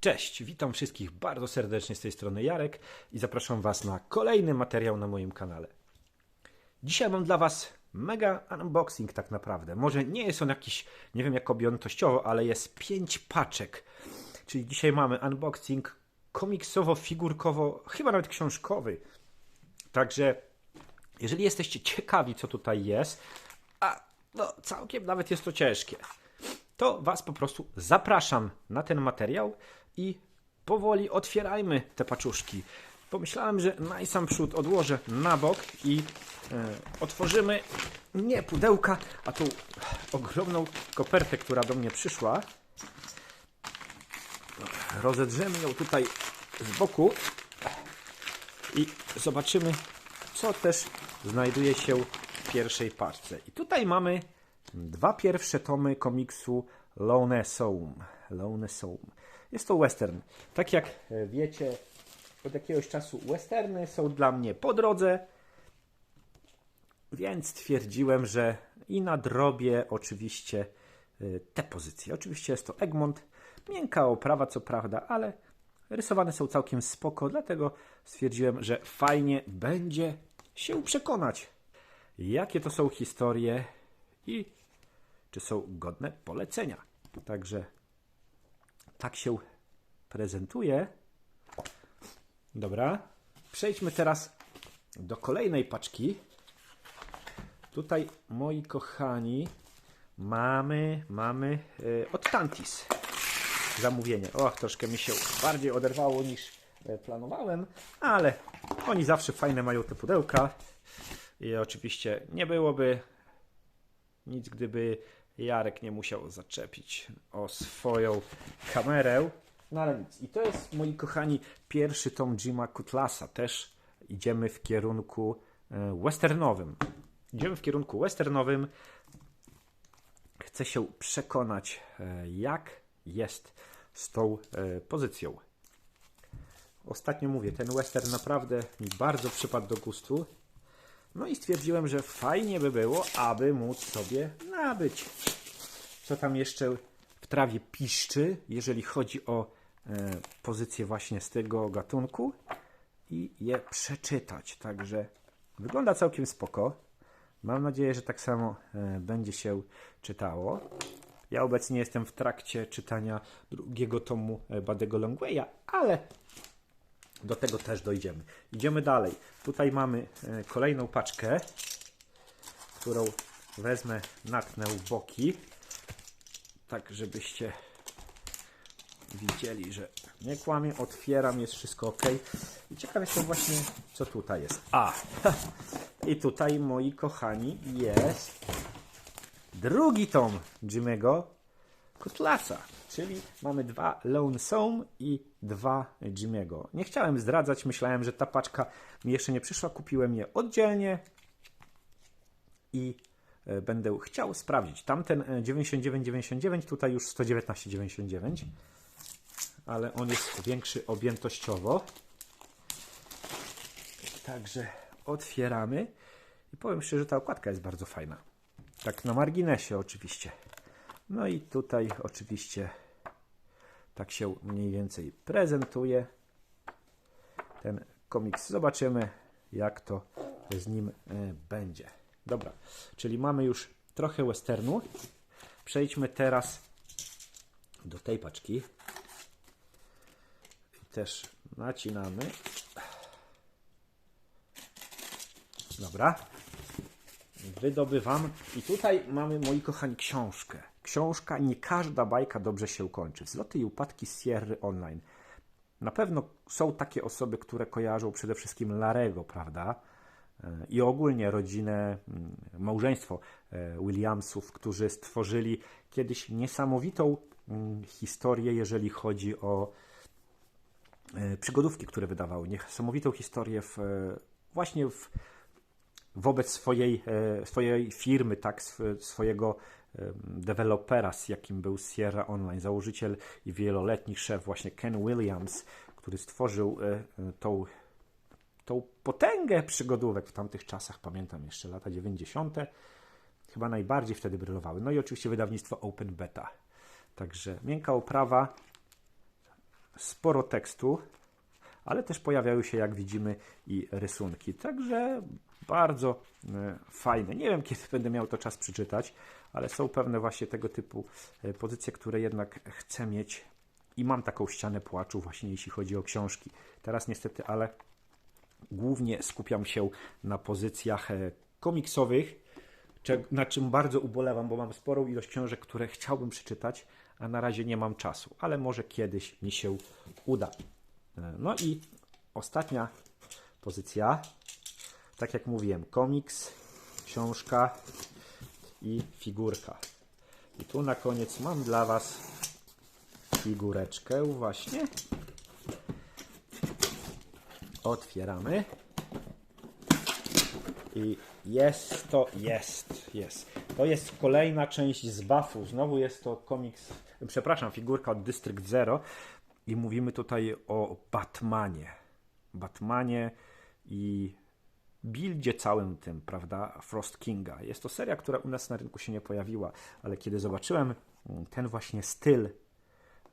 Cześć, witam wszystkich bardzo serdecznie z tej strony Jarek i zapraszam Was na kolejny materiał na moim kanale. Dzisiaj mam dla Was mega unboxing tak naprawdę. Może nie jest on jakiś, nie wiem jak objętościowo, ale jest 5 paczek. Czyli dzisiaj mamy unboxing komiksowo-figurkowo, chyba nawet książkowy. Także jeżeli jesteście ciekawi co tutaj jest, a no całkiem nawet jest to ciężkie, to Was po prostu zapraszam na ten materiał i powoli otwierajmy te paczuszki. Pomyślałem, że na sam przód odłożę na bok i e, otworzymy nie pudełka, a tą ogromną kopertę, która do mnie przyszła. Rozedrzemy ją tutaj z boku i zobaczymy, co też znajduje się w pierwszej paczce. I tutaj mamy dwa pierwsze tomy komiksu Lone Soul. Lone Soul. Jest to western. Tak jak e, wiecie, od jakiegoś czasu westerny są dla mnie po drodze, więc stwierdziłem, że i nadrobię oczywiście e, te pozycje. Oczywiście jest to Egmont, miękka oprawa co prawda, ale rysowane są całkiem spoko, dlatego stwierdziłem, że fajnie będzie się przekonać, jakie to są historie i czy są godne polecenia. Także tak się prezentuje. Dobra. Przejdźmy teraz do kolejnej paczki. Tutaj, moi kochani, mamy, mamy yy, od Tantis zamówienie. Och, troszkę mi się bardziej oderwało niż e, planowałem, ale oni zawsze fajne mają te pudełka. I oczywiście nie byłoby nic, gdyby Jarek nie musiał zaczepić o swoją kamerę. No ale nic. I to jest, moi kochani, pierwszy tom Jima Kutlasa. Też idziemy w kierunku e, westernowym. Idziemy w kierunku westernowym. Chcę się przekonać, e, jak jest z tą e, pozycją. Ostatnio mówię, ten western naprawdę mi bardzo przypadł do gustu. No i stwierdziłem, że fajnie by było, aby móc sobie nabyć. Co tam jeszcze w trawie piszczy, jeżeli chodzi o e, pozycję właśnie z tego gatunku i je przeczytać. Także wygląda całkiem spoko. Mam nadzieję, że tak samo e, będzie się czytało. Ja obecnie jestem w trakcie czytania drugiego tomu e, Badego Longwaya, ale do tego też dojdziemy. Idziemy dalej. Tutaj mamy e, kolejną paczkę, którą wezmę, natnę w boki, tak żebyście widzieli, że nie kłamię. Otwieram, jest wszystko ok. I ciekaw jestem właśnie, co tutaj jest. A, i tutaj, moi kochani, jest drugi tom Jimmy'ego Kutlasa. Czyli mamy dwa Lone Soul i dwa Jimmy'ego. Nie chciałem zdradzać, myślałem, że ta paczka mi jeszcze nie przyszła. Kupiłem je oddzielnie i e, będę chciał sprawdzić. Tamten 99,99, e, tutaj już 119,99, ale on jest większy objętościowo. Także otwieramy i powiem szczerze, że ta okładka jest bardzo fajna. Tak na marginesie oczywiście. No i tutaj oczywiście tak się mniej więcej prezentuje ten komiks. Zobaczymy, jak to z nim e, będzie. Dobra, czyli mamy już trochę westernu. Przejdźmy teraz do tej paczki. Też nacinamy. Dobra. Wydobywam. I tutaj mamy, moi kochani, książkę książka Nie każda bajka dobrze się kończy. Wzloty i upadki Sierry Online. Na pewno są takie osoby, które kojarzą przede wszystkim Larego, prawda? I ogólnie rodzinę, mm, małżeństwo e, Williamsów, którzy stworzyli kiedyś niesamowitą mm, historię, jeżeli chodzi o e, przygodówki, które wydawały. Niesamowitą historię w, e, właśnie w, wobec swojej, swojej firmy, tak, swojego dewelopera, z jakim był Sierra Online, założyciel i wieloletni szef właśnie Ken Williams, który stworzył e, e, tą, tą potęgę przygodówek w tamtych czasach, pamiętam jeszcze lata 90. Chyba najbardziej wtedy brylowały. No i oczywiście wydawnictwo Open Beta. Także miękka oprawa, sporo tekstu, ale też pojawiają się, jak widzimy, i rysunki. Także bardzo e, fajne. Nie wiem, kiedy będę miał to czas przeczytać, ale są pewne właśnie tego typu e, pozycje, które jednak chcę mieć i mam taką ścianę płaczu właśnie jeśli chodzi o książki. Teraz niestety, ale głównie skupiam się na pozycjach e, komiksowych, na czym bardzo ubolewam, bo mam sporą ilość książek, które chciałbym przeczytać, a na razie nie mam czasu, ale może kiedyś mi się uda. No i ostatnia pozycja, tak jak mówiłem, komiks, książka i figurka. I tu na koniec mam dla Was figureczkę właśnie. Otwieramy. I jest to, jest, jest. To jest kolejna część z buffu. Znowu jest to komiks, przepraszam, figurka od District Zero. I mówimy tutaj o Batmanie. Batmanie i buildzie całym tym, prawda, Frost Kinga. Jest to seria, która u nas na rynku się nie pojawiła, ale kiedy zobaczyłem mm, ten właśnie styl,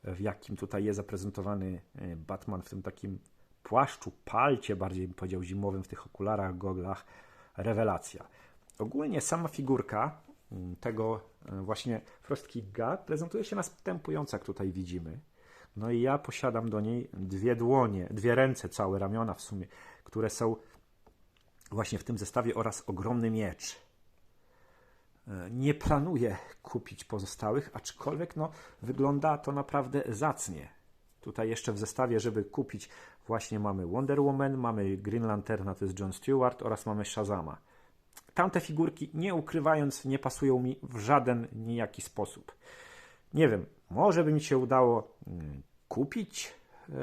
w jakim tutaj jest zaprezentowany e, Batman w tym takim płaszczu, palcie, bardziej bym powiedział zimowym, w tych okularach, goglach, rewelacja. Ogólnie sama figurka mm, tego e, właśnie Frost Kinga prezentuje się następująco, jak tutaj widzimy. No i ja posiadam do niej dwie dłonie, dwie ręce, całe ramiona w sumie, które są właśnie w tym zestawie oraz ogromny miecz. E, Nie planuję kupić pozostałych, aczkolwiek no, wygląda to naprawdę zacnie. Tutaj jeszcze w zestawie, żeby kupić, właśnie mamy Wonder Woman, mamy Green Lanterna, to jest John Stewart oraz mamy Shazama. Tamte figurki, nie ukrywając, nie pasują mi w żaden nijaki sposób. Nie wiem, może by mi się udało mm, kupić e,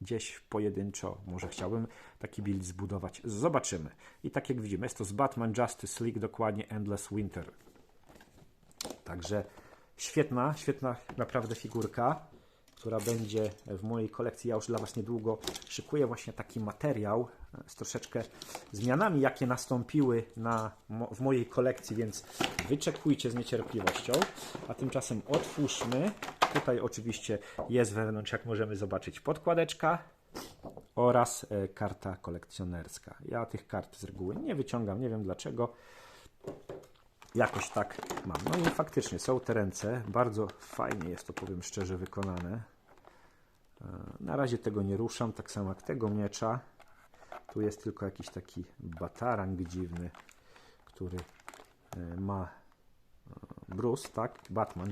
gdzieś pojedynczo. Może chciałbym taki build zbudować. Zobaczymy. I tak jak widzimy, jest to z Batman Justice League, dokładnie Endless Winter. Także świetna, świetna naprawdę figurka, która będzie w mojej kolekcji. Ja już dla Was niedługo szykuję właśnie taki materiał e, z troszeczkę zmianami, jakie nastąpiły na, w mojej kolekcji, więc wyczekujcie z niecierpliwością. A tymczasem otwórzmy. Tutaj oczywiście jest wewnątrz, jak możemy zobaczyć, podkładeczka oraz e, karta kolekcjonerska. Ja tych kart z reguły nie wyciągam, nie wiem dlaczego. Jakoś tak mam. No i faktycznie są te ręce. Bardzo fajnie jest to, powiem szczerze, wykonane. E, Na razie tego nie ruszam, tak samo jak tego miecza. Tu jest tylko jakiś taki batarang dziwny, który e, ma Bruce, tak? Batman.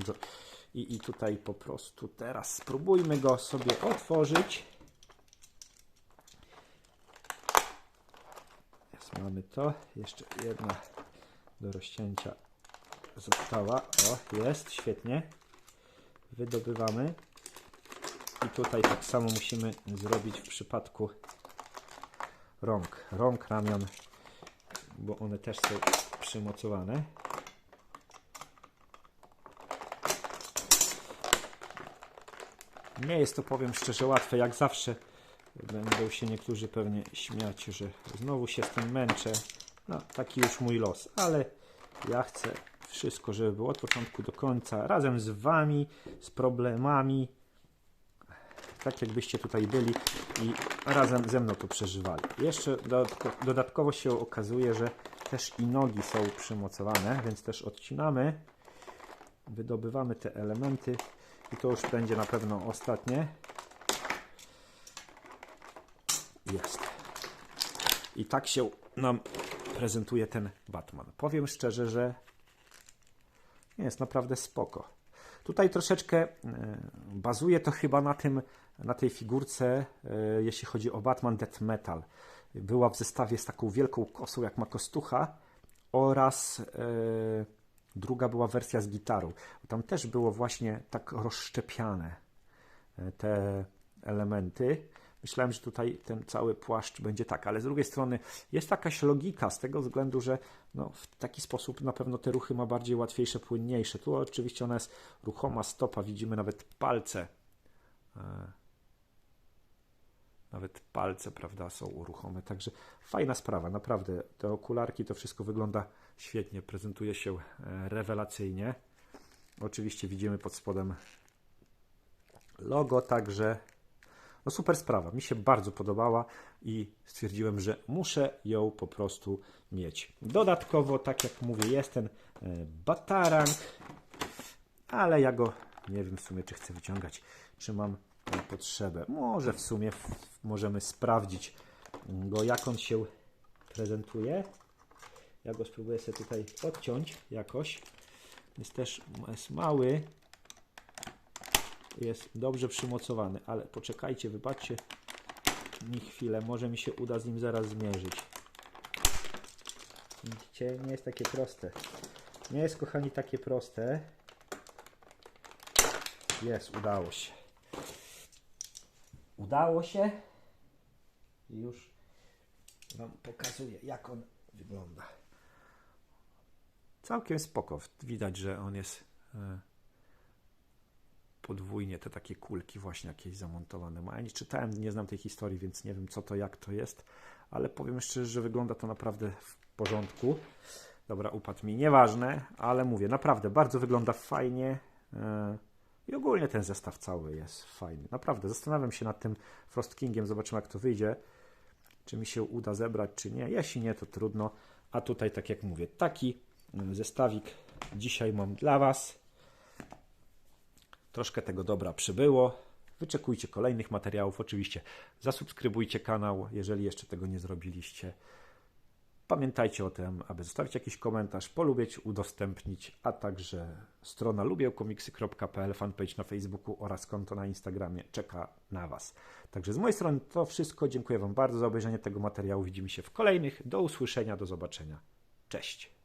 I, I tutaj po prostu teraz spróbujmy go sobie otworzyć. Jest, mamy to. Jeszcze jedna do rozcięcia została. O, jest, świetnie. Wydobywamy. I tutaj tak samo musimy zrobić w przypadku rąk. Rąk, ramion, bo one też są przymocowane. Nie jest to, powiem szczerze, łatwe. Jak zawsze będą się niektórzy pewnie śmiać, że znowu się z tym męczę. No, taki już mój los, ale ja chcę wszystko, żeby było od początku do końca, razem z Wami, z problemami, tak jakbyście tutaj byli i razem ze mną to przeżywali. Jeszcze dodatko- dodatkowo się okazuje, że też i nogi są przymocowane, więc też odcinamy, wydobywamy te elementy i to już będzie na pewno ostatnie. Jest. I tak się nam prezentuje ten Batman. Powiem szczerze, że jest naprawdę spoko. Tutaj troszeczkę e, bazuje to chyba na tym, na tej figurce, e, jeśli chodzi o Batman Death Metal. Była w zestawie z taką wielką kosą, jak ma kostucha, oraz e, druga była wersja z gitarą. Tam też było właśnie tak rozszczepiane e, te elementy. Myślałem, że tutaj ten cały płaszcz będzie tak, ale z drugiej strony jest jakaś logika z tego względu, że no, w taki sposób na pewno te ruchy ma bardziej łatwiejsze, płynniejsze. Tu oczywiście ona jest ruchoma stopa, widzimy nawet palce. E, Nawet palce, prawda, są uruchome. Także fajna sprawa, naprawdę. Te okularki, to wszystko wygląda świetnie, prezentuje się e, rewelacyjnie. Oczywiście widzimy pod spodem logo także. No super sprawa, mi się bardzo podobała i stwierdziłem, że muszę ją po prostu mieć. Dodatkowo, tak jak mówię, jest ten e, batarang, ale ja go nie wiem w sumie, czy chcę wyciągać, czy mam tą potrzebę. Może w sumie możemy sprawdzić go, jak on się prezentuje. Ja go spróbuję sobie tutaj odciąć jakoś. Jest też jest mały. Jest dobrze przymocowany, ale poczekajcie, wybaczcie mi chwilę. Może mi się uda z nim zaraz zmierzyć. Widzicie, nie jest takie proste. Nie jest, kochani, takie proste. Jest, udało się. Udało się. I już Wam pokazuję, jak on wygląda. Całkiem spoko. Widać, że on jest e, podwójnie te takie kulki właśnie jakieś zamontowane ma. Ja nie czytałem, nie znam tej historii, więc nie wiem co to, jak to jest, ale powiem szczerze, że wygląda to naprawdę w porządku. Dobra, upadł mi, nieważne, ale mówię, naprawdę bardzo wygląda fajnie e, i ogólnie ten zestaw cały jest fajny. Naprawdę, zastanawiam się nad tym Frost Kingiem, zobaczymy jak to wyjdzie, czy mi się uda zebrać, czy nie. Jeśli nie, to trudno. A tutaj, tak jak mówię, taki zestawik dzisiaj mam dla Was. Troszkę tego dobra przybyło. Wyczekujcie kolejnych materiałów. Oczywiście zasubskrybujcie kanał, jeżeli jeszcze tego nie zrobiliście. Pamiętajcie o tym, aby zostawić jakiś komentarz, polubić, udostępnić, a także strona lubiełkomiksy.pl, fanpage na Facebooku oraz konto na Instagramie czeka na Was. Także z mojej strony to wszystko. Dziękuję Wam bardzo za obejrzenie tego materiału. Widzimy się w kolejnych. Do usłyszenia, do zobaczenia. Cześć.